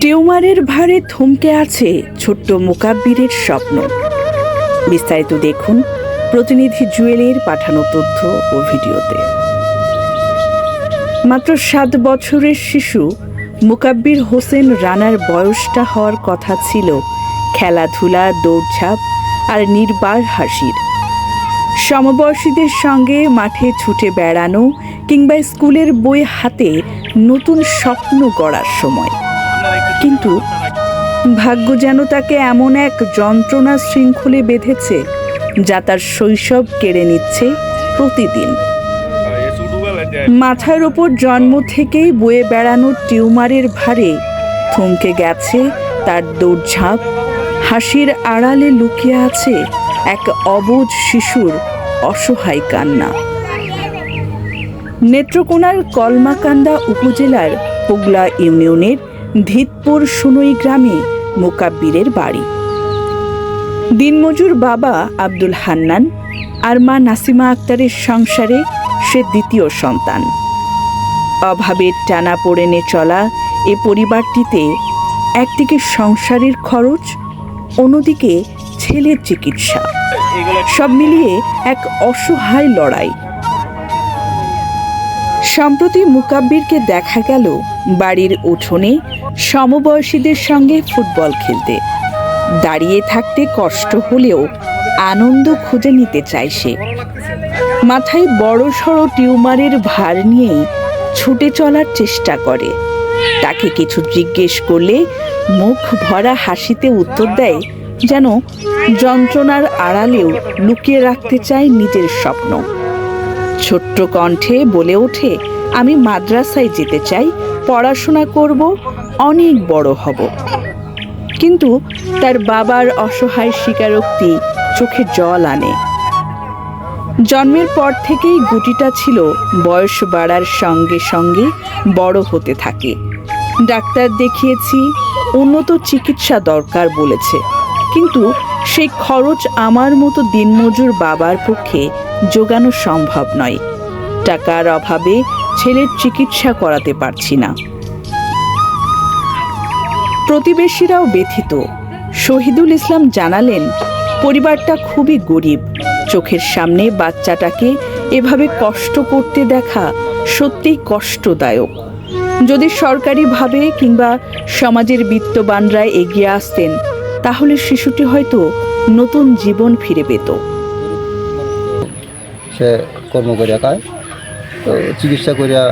টিউমারের ভারে থমকে আছে ছোট্ট মোকাব্বিরের স্বপ্ন। বিস্তারিত দেখুন প্রতিনিধি জুয়েলের পাঠানো তথ্য ও ভিডিওতে। মাত্র সাত বছরের শিশু, মুকাব্বির হোসেন রানার বয়সটা হওয়ার কথা ছিল খেলাধুলা, দৌড়ঝাঁপ আর নির্বার হাসির। সমবয়সীদের সঙ্গে মাঠে ছুটে বেড়ানো কিংবা স্কুলের বই হাতে নতুন স্বপ্ন গড়ার সময়। কিন্তু ভাগ্য যেন তাকে এমন এক যন্ত্রণা শৃঙ্খলে বেঁধেছে যা তার শৈশব কেড়ে নিচ্ছে প্রতিদিন। মাথার ওপর জন্ম থেকেই বয়ে বেড়ানোর টিউমারের ভারে থমকে গেছে তার দৌড়ঝাঁপ। হাসির আড়ালে লুকিয়ে আছে এক অবুঝ শিশুর অসহায় কান্না। নেত্রকোনার কলমাকান্দা উপজেলার পোগলা ইউনিয়নের ধিতপুর সুনই গ্রামে মোকাব্বিরের বাড়ি। দিনমজুর বাবা আব্দুল হান্নান আর মা নাসিমা আক্তারের সংসারে সে দ্বিতীয় সন্তান। অভাবের টানা পড়েনে চলা এ পরিবারটিতে একদিকে সংসারের খরচ, অন্যদিকে ছেলের চিকিৎসা। সব মিলিয়ে এক অসহায় লড়াই। সম্প্রতি মুকাব্বিরকে দেখা গেল বাড়ির উঠোনে সমবয়সীদের সঙ্গে ফুটবল খেলতে। দাঁড়িয়ে থাকতে কষ্ট হলেও আনন্দ খুঁজে নিতে চায় সে। মাথায় বড় সড়ো টিউমারের ভার নিয়েই ছুটে চলার চেষ্টা করে। তাকে কিছু জিজ্ঞেস করলে মুখ ভরা হাসিতে উত্তর দেয় যেন যন্ত্রণার আড়ালেও লুকিয়ে রাখতে চায় নিজের স্বপ্ন। ছোট্ট কণ্ঠে বলে ওঠে, আমি মাদ্রাসায় যেতে চাই, পড়াশোনা করব, অনেক বড় হব। কিন্তু তার বাবার অসহায় স্বীকারোক্তি চোখে জল আনে। জন্মের পর থেকেই গুটিটা ছিল বয়স বাড়ার সঙ্গে সঙ্গে বড় হতে থাকে। ডাক্তার দেখিয়েছি, উন্নত চিকিৎসা দরকার বলেছে। কিন্তু সেই খরচ আমার মতো দিনমজুর বাবার পক্ষে যোগানো সম্ভব নয়। টাকার অভাবে ছেলের চিকিৎসা করাতে পারছি না। প্রতিবেশীরাও ব্যথিত। শহীদুল ইসলাম জানালেন, পরিবারটা খুবই গরিব। চোখের সামনে বাচ্চাটাকে এভাবে কষ্ট করতে দেখা সত্যিই কষ্টদায়ক। যদি সরকারিভাবে কিংবা সমাজের বিত্তবানরা এগিয়ে আসতেন, তাহলে শিশুটি হয়তো নতুন জীবন ফিরে পেত। সে কর্ম করিয়া খায়। তো চিকিৎসা করিয়া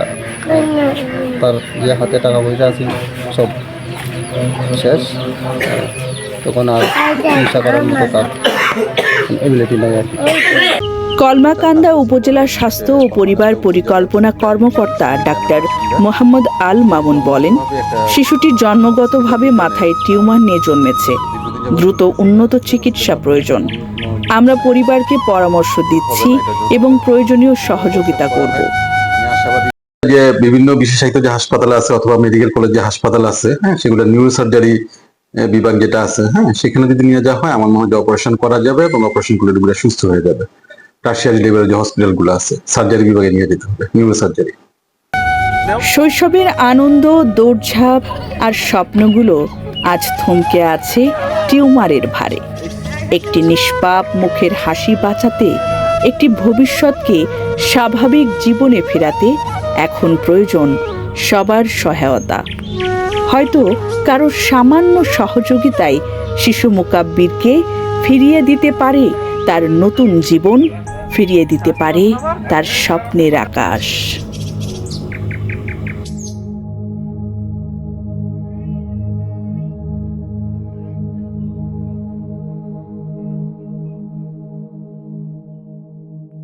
তার যে হাতে টাকা পয়সা আছে, সব শেষ। তখন আর চিকিৎসা করার মতো তার এবিলিটি নাই আর কি। কলমাকান্দা উপজেলা স্বাস্থ্য ও পরিবার পরিকল্পনা কর্মকর্তা ডাক্তার মোহাম্মদ আল মামুন বলেন, শিশুটির জন্মগতভাবে মাথায় টিউমার নিয়ে জন্মেছে। দ্রুত উন্নত চিকিৎসা প্রয়োজন। আমরা পরিবারকে পরামর্শ দিচ্ছি এবং প্রয়োজনীয় সহযোগিতা করব। যে বিভিন্ন বিশেষায়িত যে হাসপাতাল আছে অথবা মেডিকেল কলেজ যে হাসপাতাল আছে হ্যাঁ সেগুলো নিউরো সার্জারি বিভাগ যেটা আছে হ্যাঁ সেখানে যদি নিয়ে যাওয়া হয় আমার মনে হয় অপারেশন করা যাবে এবং অপারেশন করলে রোগীরা সুস্থ হয়ে যাবে। টার্সিয়ারি লেভেলের যে হসপিটালগুলো আছে সার্জারি বিভাগে নিয়ে যেতে হবে নিউরো সার্জারি শৈশবের আনন্দ দৌড়ঝাঁপ আর স্বপ্নগুলো আজ থমকে আছে টিউমারের ভারে। একটি নিষ্পাপ মুখের হাসি বাঁচাতে, একটি ভবিষ্যৎকে স্বাভাবিক জীবনে ফেরাতে এখন প্রয়োজন সবার সহায়তা। হয়তো কারও সামান্য সহযোগিতায় শিশু মোকাব্বিরকে ফিরিয়ে দিতে পারে, তার নতুন জীবন ফিরিয়ে দিতে পারে তার স্বপ্নের আকাশ।